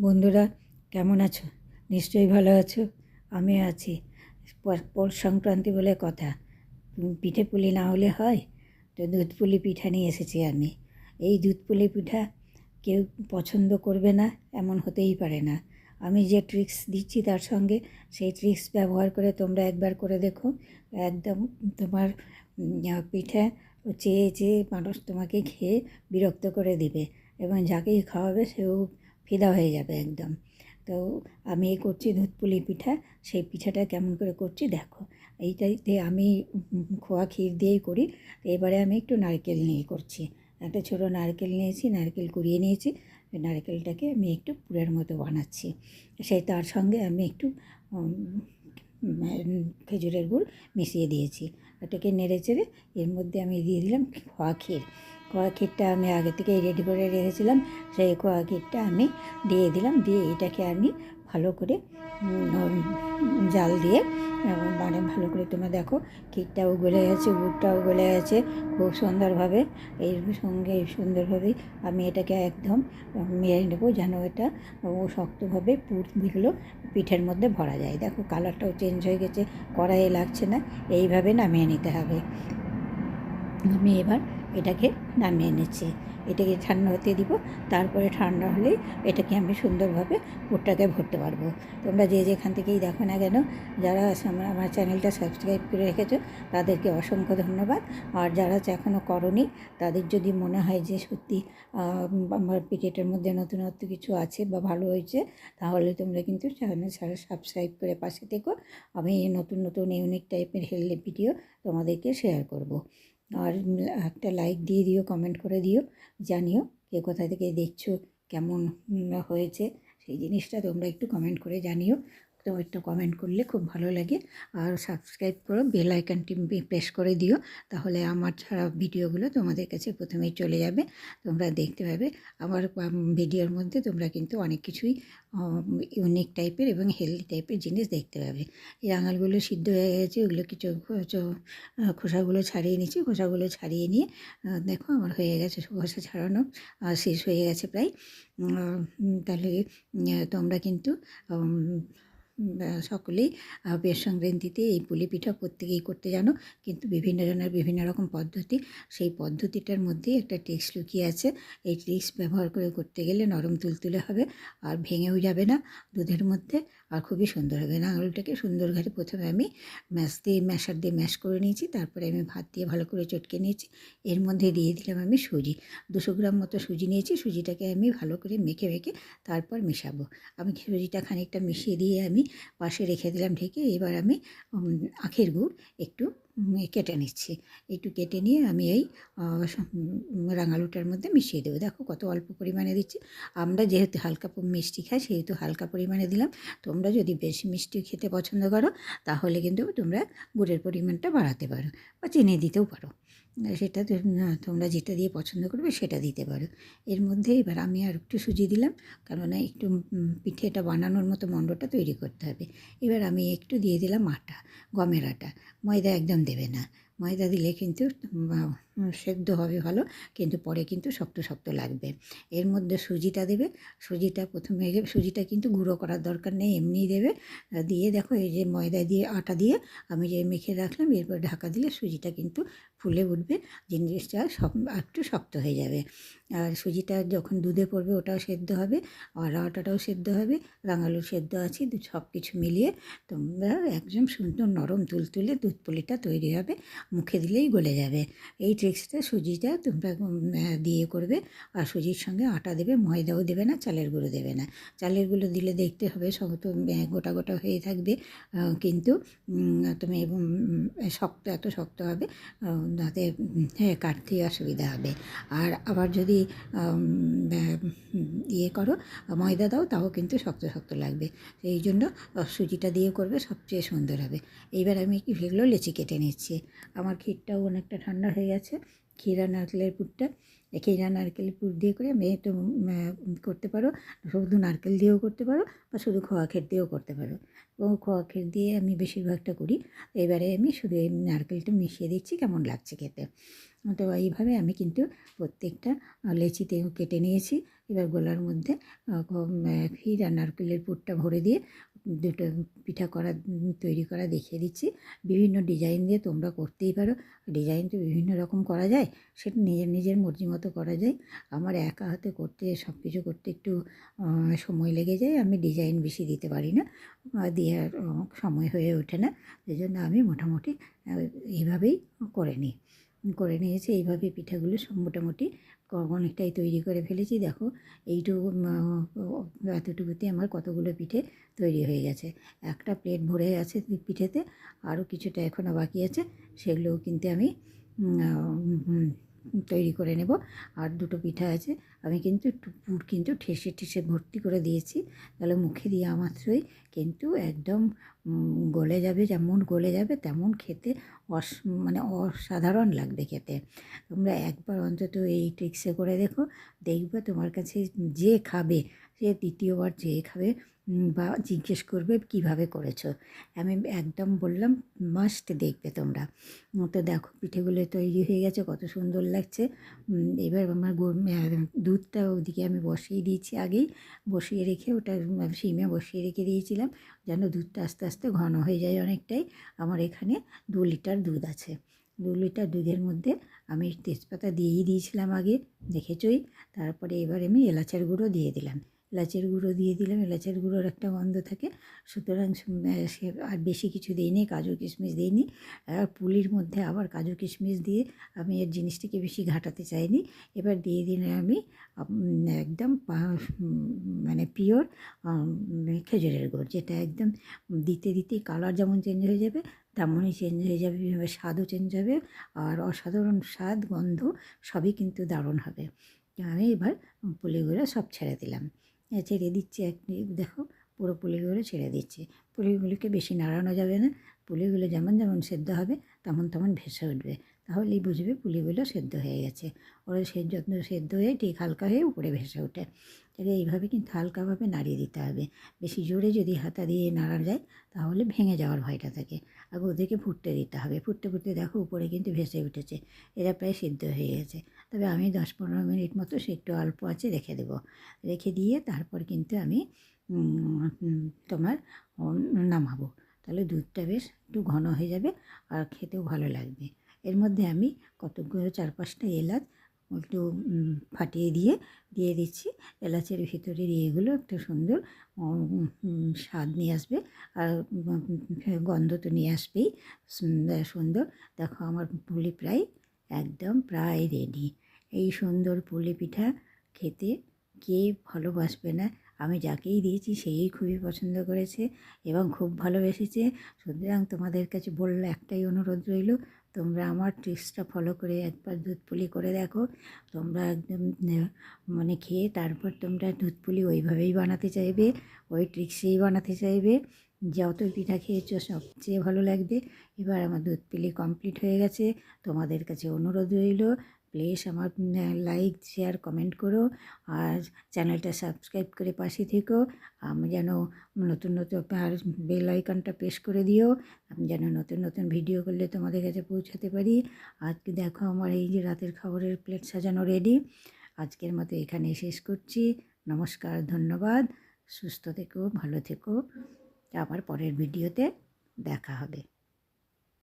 বন্ধুরা, কেমন আছো? নিশ্চয়ই ভালো আছো। আমি আছি। প- পৌষ সংক্রান্তি বলে কথা। পিঠে পুলি না হলে হয়? তো দুধ পুলি পিঠা নিয়ে এসেছি আমি। এই দুধ পুলি পিঠা কেউ পছন্দ করবে না, এমন হতেই পারে না। আমি যে ট্রিক্স দিচ্ছি তার সঙ্গে, সেই ট্রিক্স ব্যবহার করে তোমরা একবার করে দেখো। একদম তোমার পিঠা চেয়ে চেয়ে মানুষ তোমাকে খেয়ে বিরক্ত করে দিবে। এবং যাকেই খাওয়াবে সেও ফিদা হয়ে যাবে একদম। তো আমি এই করছি দুধ পুলি পিঠা, সেই পিঠাটা কেমন করে করছি দেখো। এইটাইতে আমি খোয়া ক্ষীর দিয়েই করি। তো এবারে আমি একটু নারকেল নিয়ে করছি। একটা ছোটো নারকেল নিয়েছি, নারকেল কুড়িয়ে নিয়েছি। নারকেলটাকে আমি একটু পুরের মতো বানাচ্ছি। সেই তার সঙ্গে আমি একটু খেজুরের গুড় মিশিয়ে দিয়েছি। ওটাকে নেড়ে চেড়ে এর মধ্যে আমি দিয়ে দিলাম খোয়া ক্ষীর। ক্ষীরটা আমি আগে থেকেই রেডি করে রেখেছিলাম, সেই খোয়া ক্ষীরটা আমি দিয়ে দিলাম, দিয়ে এটাকে আমি ভালো করে জাল দিয়ে মানে ভালো করে তোমরা দেখো ক্ষীরটাও গলে গেছে গুড়টাও গলে গেছে, খুব সুন্দরভাবে, এর সঙ্গে সুন্দরভাবে আমি এটাকে একদম মেরে নেব যেন এটা ও শক্তভাবে পুরগুলো পিঠের মধ্যে ভরা যায়। দেখো কালারটাও চেঞ্জ হয়ে গেছে, কড়াইয়ে লাগছে না, এইভাবে নামিয়ে নিতে হবে। আমি এবার এটাকে নামিয়ে নিচ্ছি। এটাকে ঠান্ডা হতে দিব, তারপরে ঠান্ডা হলেই এটাকে আমি সুন্দরভাবে পুরটাকে ভরতে পারব। তোমরা যে যেখান থেকেই দেখো না কেন, যারা আমার চ্যানেলটা সাবস্ক্রাইব করে রেখেছো, তাদেরকে অসংখ্য ধন্যবাদ। আর যারা এখনও করনি, তাদের যদি মনে হয় যে সত্যি আমার পিঠেটার মধ্যে নতুনত্ব কিছু আছে বা ভালো হয়েছে, তাহলে তোমরা কিন্তু চ্যানেল সাবস্ক্রাইব করে পাশে থেকো। আমি নতুন নতুন, ইউনিক টাইপের হেলদি ভিডিও তোমাদেরকে শেয়ার করব। আর একটা লাইক দিয়ে দিও কমেন্ট করে দিও, জানিও কে কোথা থেকে দেখছ, কেমন হয়েছে, সেই জিনিসটা তোমরা একটু কমেন্ট করে জানিও। তো একটু কমেন্ট করলে খুব ভালো লাগে। আর সাবস্ক্রাইব করো বেল আইকনটি প্রেস করে দিও, তাহলে আমার ছাড়া ভিডিওগুলো তোমাদের কাছে প্রথমেই চলে যাবে। তোমরা দেখতে পাবে। আমার ভিডিওর মধ্যে তোমরা কিন্তু অনেক কিছুই ইউনিক টাইপের এবং হেলদি টাইপের জিনিস দেখতে পাবে। এই আঙালগুলো সিদ্ধ হয়ে গেছে, ওগুলো কিছু খোসাগুলো ছাড়িয়ে নিচ্ছি, খোসাগুলো ছাড়িয়ে নিয়ে দেখো আমার হয়ে গেছে, খোসা ছাড়ানো শেষ হয়ে গেছে প্রায়। তাহলে তোমরা কিন্তু সকলেই বেশ সংক্রান্তিতে এই পুলি পিঠা প্রত্যেকেই করতে জানো। কিন্তু বিভিন্ন জনের বিভিন্ন রকম পদ্ধতি। সেই পদ্ধতিটার মধ্যেই একটা ট্রিক্স লুকিয়ে আছে। এই ট্রিক্স ব্যবহার করে করতে গেলে নরম তুলতুলে হবে আর ভেঙেও যাবে না দুধের মধ্যে আর খুবই সুন্দর হবে। না আঙুলটাকে সুন্দর ঘরে প্রথমে আমি ম্যাশ দিয়ে, ম্যাশার দিয়ে ম্যাশ করে নিয়েছি। তারপরে আমি ভাত দিয়ে ভালো করে চটকে নিয়েছি। এর মধ্যে দিয়ে দিলাম আমি সুজি। দুশো গ্রাম মতো সুজি নিয়েছি। সুজিটাকে আমি ভালো করে মেখে মেখে তারপর মেশাবো। আমি সুজিটা খানিকটা মিশিয়ে দিয়ে আমি পাশে রেখে দিলাম ঢেকে এবার আমি আখের গুড় একটু কেটে নিচ্ছি। একটু কেটে নিয়ে আমি এই রাঙালুটার মধ্যে মিশিয়ে দেবো। দেখো কত অল্প পরিমাণে দিচ্ছি। আমরা যেহেতু হালকা মিষ্টি খাই, সেহেতু হালকা পরিমাণে দিলাম। তোমরা যদি বেশি মিষ্টি খেতে পছন্দ করো, তাহলে কিন্তু তোমরা গুড়ের পরিমাণটা বাড়াতে পারো বা চিনি দিতেও পারো। সেটা তোমরা যেটা দিয়ে পছন্দ করবে সেটা দিতে পারো। এর মধ্যে এবার আমি আর একটু সুজি দিলাম, কেননা একটু পিঠেটা বানানোর মতো মণ্ডটা তৈরি করতে হবে। এবার আমি একটু দিয়ে দিলাম আটা, গমের আটা। ময়দা একদম দেবে না ময়দা দিলে কিন্তু সেদ্ধ হবে ভালো, কিন্তু পরে কিন্তু শক্ত শক্ত লাগবে। এর মধ্যে সুজিটা দেবে। সুজিটা প্রথমে সুজিটা কিন্তু গুঁড়ো করার দরকার নেই, এমনিই দেবে। দিয়ে দেখো এই যে ময়দা দিয়ে, আটা দিয়ে আমি যে মেখে রাখলাম, এরপর ঢাকা দিলে সুজিটা কিন্তু ফুলে উঠবে, জিনিসটা সব, একটু শক্ত হয়ে যাবে। আর সুজিটা যখন দুধে পড়বে ওটাও সেদ্ধ হবে, আর আটাটাও সেদ্ধ হবে রাঙালু সেদ্ধ আছে সব কিছু মিলিয়ে তোমরা একদম সুন্দর নরম তুলতুলে দুধ পুলিটা তৈরি হবে। মুখে দিলেই গলে যাবে। এই ট্রিক্সটা সুজিটা তোমরা দিয়ে করবে। আর সুজির সঙ্গে আটা দেবে, ময়দাও দেবে না, চালের গুঁড়ো দেবে না। চালের গুঁড়ো দিলে দেখতে হবে সব তো গোটা গোটা হয়ে থাকবে। কিন্তু তুমি শক্ত, এত শক্ত হবে তাতে হ্যাঁ কাটতে অসুবিধা হবে। আর আবার যদি ইয়ে করো, ময়দা দাও, তাও কিন্তু শক্ত শক্ত লাগবে। সেই জন্য, সুজিটা দিয়ে করবে, সবচেয়ে সুন্দর হবে। এইবার আমি এগুলো লেচি কেটে নিচ্ছি। আমার ক্ষীরটাও অনেকটা ঠান্ডা হয়ে গেছে। ক্ষীরা নারকেলের পুরটা ক্ষীরা নারকেলের পুর দিয়ে করে আমি একটু করতে পারো। শুধু নারকেল দিয়েও করতে পারো বা শুধু খোয়া ক্ষীর দিয়েও করতে পারো। ও খোয়া ক্ষীর দিয়ে আমি বেশিরভাগটা করি। এবারে আমি শুধু এই নারকেলটা মিশিয়ে দিচ্ছি, কেমন লাগছে খেতে। তো এইভাবে আমি কিন্তু প্রত্যেকটা লেচিতেও কেটে নিয়েছি। এবার গোলার মধ্যে ক্ষীর নারকেলের পুরটা ভরে দিয়ে দুটো পিঠা করা, তৈরি করা দেখিয়ে দিচ্ছি। বিভিন্ন ডিজাইন দিয়ে তোমরা করতেই পারো। ডিজাইন তো বিভিন্ন রকম করা যায়, সেটা নিজের নিজের মর্জি মতো করা যায়। আমার একা হাতে করতে সব কিছু করতে একটু সময় লেগে যায়, আমি ডিজাইন বেশি দিতে পারি না। দিয়ে সময় হয়ে ওঠে না। সেই জন্য আমি মোটামুটি এইভাবেই করে নিই। করে নিয়েছি এইভাবে পিঠাগুলো মোটামুটি অনেকটাই তৈরি করে ফেলেছি। দেখো, এইটুকু এতটুকুতে আমার কতগুলো পিঠে তৈরি হয়ে গেছে। একটা প্লেট ভরে আছে পিঠেতে, আরও কিছুটা এখনও বাকি আছে, সেগুলোও কিন্তু আমি তৈরি করে নেব। আর দুটো পিঠা আছে। আমি কিন্তু একটু কিন্তু ঠেসে ঠেসে ভর্তি করে দিয়েছি। তাহলে মুখে দেওয়া মাত্রই কিন্তু একদম গলে যাবে, যেমন গলে যাবে তেমন খেতে অস মানে অসাধারণ লাগবে খেতে। তোমরা একবার অন্তত এই ট্রিক্সে করে দেখো। দেখবে তোমার কাছে যে খাবে সে দ্বিতীয়বার যে খাবে বা জিজ্ঞেস করবে কীভাবে করেছ। আমি একদম বললাম মাস্ট দেখবে তোমরা। তো দেখো, পিঠেগুলো তৈরি হয়ে গেছে, কত সুন্দর লাগছে। এবার আমার দুধটা ওদিকে আমি বসিয়ে দিয়েছি আগেই। বসিয়ে রেখে ওটা সিমে বসিয়ে রেখে দিয়েছিলাম, যেন দুধটা আস্তে আস্তে ঘন হয়ে যায় অনেকটাই। আমার এখানে দু লিটার দুধ আছে। দু লিটার দুধের মধ্যে আমি তেজপাতা দিয়েই দিয়েছিলাম আগে, দেখেছই? তারপরে এবার আমি এলাচের গুঁড়ো দিয়ে দিলাম। এলাচের গুঁড়ো দিয়ে দিলাম। এলাচের গুঁড়োর একটা গন্ধ থাকে। সুতরাং সে আর বেশি কিছু দিইনি, কাজু কিশমিশ দিইনি। আর পুলির মধ্যে আবার কাজু কিশমিশ দিয়ে আমি এর জিনিসটিকে বেশি ঘাটাতে চাইনি। এবার দিয়ে দিলে আমি একদম মানে পিওর খেজুরের গুড়, যেটা একদম দিতে দিতেই কালার যেমন চেঞ্জ হয়ে যাবে, তেমনই চেঞ্জ হয়ে যাবে। স্বাদও চেঞ্জ হবে আর অসাধারণ স্বাদ, গন্ধ সবই কিন্তু দারুণ হবে। আমি এবার পুলিগুলো সব ছেড়ে দিলাম। ছেড়ে দিচ্ছে এক দেখো, পুরো পুলিগুলো ছেড়ে দিচ্ছে। পুলিগুলোকে বেশি নাড়ানো যাবে না। পুলিগুলো যেমন যেমন সেদ্ধ হবে, তেমন তেমন ভেসে উঠবে। তাহলেই বুঝবে পুলিগুলো সেদ্ধ হয়ে গেছে। ওরা সে যত্ন সেদ্ধ হয়ে ঠিক হালকা হয়ে উপরে ভেসে ওঠে। তাহলে এইভাবে কিন্তু হালকাভাবে নাড়িয়ে দিতে হবে। বেশি জোরে যদি হাতা দিয়ে নাড়া যায়, তাহলে ভেঙে যাওয়ার ভয়টা থাকে। আগে ওদেরকে ফুটতে দিতে হবে। ফুটতে ফুটতে দেখো উপরে কিন্তু ভেসে উঠেছে। এরা প্রায় সিদ্ধ হয়ে গেছে। তবে আমি দশ পনেরো মিনিট মতো সে একটু অল্প আছে রেখে দেবো। রেখে দিয়ে তারপর কিন্তু আমি তোমার নামাবো। তাহলে দুধটা বেশ একটু ঘন হয়ে যাবে আর খেতেও ভালো লাগবে। এর মধ্যে আমি কতগুলো চার পাঁচটা এলাচ একটু ফাটিয়ে দিয়ে দিয়ে দিচ্ছি। এলাচের ভিতরের ইয়েগুলো একটু সুন্দর স্বাদ নিয়ে আসবে। আর গন্ধ তো নিয়ে আসবেই। সুন্দর দেখো আমার পুলি প্রায় একদম প্রায় রেডি এই সুন্দর পুলি পিঠা খেতে কে ভালোবাসবে না? আমি যাকেই দিয়েছি সেই খুবই পছন্দ করেছে এবং খুব ভালোবেসেছে। সুতরাং তোমাদের কাছে বললে একটাই অনুরোধ রইল তোমরা আমার ট্রিক্সটা ফলো করে একবার দুধ পুলি করে দেখো। তোমরা একদম মানে খেয়ে তারপর তোমরা দুধ পুলি ওইভাবেই বানাতে চাইবে, ওই ট্রিক্সেই বানাতে চাইবে। যত পিঠা খেয়েছো, সবচেয়ে ভালো লাগবে। এবার আমার দুধ পিলি কমপ্লিট হয়ে গেছে। তোমাদের কাছে অনুরোধ রইল প্লিজ আমার লাইক শেয়ার কমেন্ট করো আর চ্যানেলটা সাবস্ক্রাইব করে পাশে থেকো। আমি যেন নতুন নতুন আর বেল আইকনটা প্রেস করে দিও। আমি যেন নতুন নতুন ভিডিও করলে তোমাদের কাছে পৌঁছাতে পারি। আজকে দেখো আমার এই যে রাতের খাবারের প্লেট সাজানো রেডি আজকের মতো এখানে শেষ করছি। নমস্কার, ধন্যবাদ। সুস্থ থেকো, ভালো থেকো। আবার পরের ভিডিওতে দেখা হবে।